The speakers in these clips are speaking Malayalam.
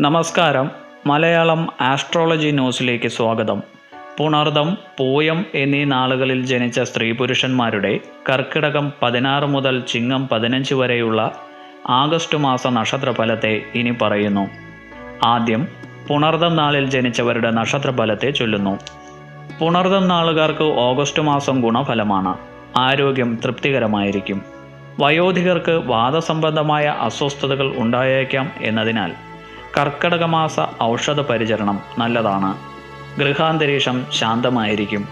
നമസ്കാരം. മലയാളം ആസ്ട്രോളജി ന്യൂസിലേക്ക് സ്വാഗതം. പുണർദം പൂയം എന്നീ നാളുകളിൽ ജനിച്ച സ്ത്രീ പുരുഷന്മാരുടെ കർക്കിടകം പതിനാറ് മുതൽ ചിങ്ങം പതിനഞ്ച് വരെയുള്ള ആഗസ്റ്റ് മാസ നക്ഷത്രഫലത്തെ ഇനി പറയുന്നു. ആദ്യം പുണർദം നാളിൽ ജനിച്ചവരുടെ നക്ഷത്രഫലത്തെ ചൊല്ലുന്നു. പുണർദം നാളുകാർക്ക് ഓഗസ്റ്റ് മാസം ഗുണഫലമാണ്. ആരോഗ്യം തൃപ്തികരമായിരിക്കും. വയോധികർക്ക് വാദസംബന്ധമായ അസ്വസ്ഥതകൾ ഉണ്ടായേക്കാം എന്നതിനാൽ കർക്കടക മാസ ഔഷധ പരിചരണം നല്ലതാണ്. ഗൃഹാന്തരീക്ഷം ശാന്തമായിരിക്കും.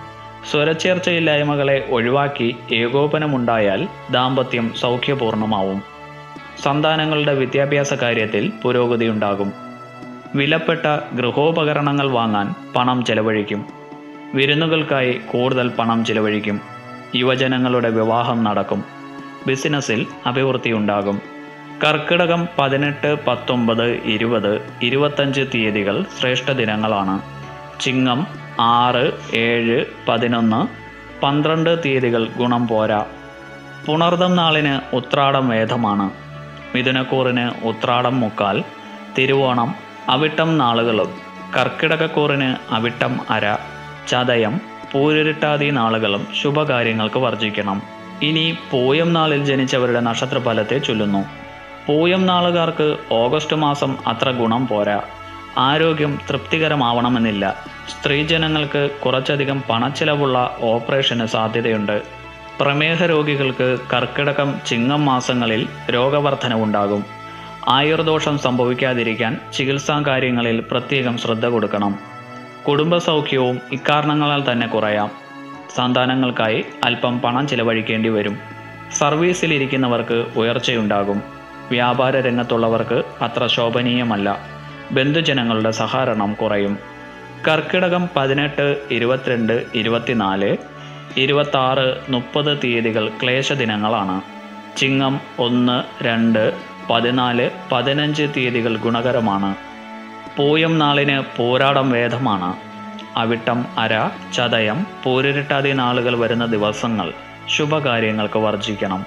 സ്വരച്ചേർച്ചയില്ലായ്മകളെ ഒഴിവാക്കി ഏകോപനമുണ്ടായാൽ ദാമ്പത്യം സൗഖ്യപൂർണമാവും. സന്താനങ്ങളുടെ വിദ്യാഭ്യാസ കാര്യത്തിൽ പുരോഗതിയുണ്ടാകും. വിലപ്പെട്ട ഗൃഹോപകരണങ്ങൾ വാങ്ങാൻ പണം ചെലവഴിക്കും. വിരുന്നുകൾക്കായി കൂടുതൽ പണം ചിലവഴിക്കും. യുവജനങ്ങളുടെ വിവാഹം നടക്കും. ബിസിനസ്സിൽ അഭിവൃദ്ധിയുണ്ടാകും. കർക്കിടകം പതിനെട്ട് പത്തൊമ്പത് ഇരുപത് ഇരുപത്തഞ്ച് തീയതികൾ ശ്രേഷ്ഠ ദിനങ്ങളാണ്. ചിങ്ങം ആറ് ഏഴ് പതിനൊന്ന് പന്ത്രണ്ട് തീയതികൾ ഗുണം പോരാ. പുണർദം നാളിന് ഉത്രാടം വേദമാണ്. മിഥുനക്കൂറിന് ഉത്രാടം മുക്കാൽ തിരുവോണം അവിട്ടം നാളുകളും കർക്കിടകക്കൂറിന് അവിട്ടം അര ചതയം പൂരിട്ടാതി നാളുകളും ശുഭകാര്യങ്ങൾക്ക് വർജിക്കണം ഇനി പൂയം നാളിൽ ജനിച്ചവരുടെ നക്ഷത്രഫലത്തെ ചൊല്ലുന്നു. പൂയം നാളുകാർക്ക് ഓഗസ്റ്റ് മാസം അത്ര ഗുണം പോരാ. ആരോഗ്യം തൃപ്തികരമാവണമെന്നില്ല. സ്ത്രീജനങ്ങൾക്ക് കുറച്ചധികം പണച്ചിലവുള്ള ഓപ്പറേഷന് സാധ്യതയുണ്ട്. പ്രമേഹ രോഗികൾക്ക് കർക്കിടകം ചിങ്ങം മാസങ്ങളിൽ രോഗവർധനവുണ്ടാകും ആയുർദോഷം സംഭവിക്കാതിരിക്കാൻ ചികിത്സാ കാര്യങ്ങളിൽ പ്രത്യേകം ശ്രദ്ധ കൊടുക്കണം. കുടുംബ കുടുംബസൗഖ്യവും ഇക്കാരണങ്ങളാൽ തന്നെ കുറയാം. സന്താനങ്ങൾക്കായി അല്പം പണം ചിലവഴിക്കേണ്ടി വരും. സർവീസിലിരിക്കുന്നവർക്ക് ഉയർച്ചയുണ്ടാകും. വ്യാപാര രംഗത്തുള്ളവർക്ക് അത്ര ശോഭനീയമല്ല. ബന്ധുജനങ്ങളുടെ സഹകരണം കുറയും. കർക്കിടകം പതിനെട്ട് ഇരുപത്തിരണ്ട് ഇരുപത്തിനാല് ഇരുപത്താറ് മുപ്പത് തീയതികൾ ക്ലേശ ദിനങ്ങളാണ് ചിങ്ങം ഒന്ന് രണ്ട് പതിനാല് പതിനഞ്ച് തീയതികൾ ഗുണകരമാണ്. പൂയം നാളിന് പോരാടം വേദമാണ്. അവിട്ടം അര ചതയം പൂരിരട്ടാതി നാളുകൾ വരുന്ന ദിവസങ്ങൾ ശുഭകാര്യങ്ങൾക്ക് വർജിക്കണം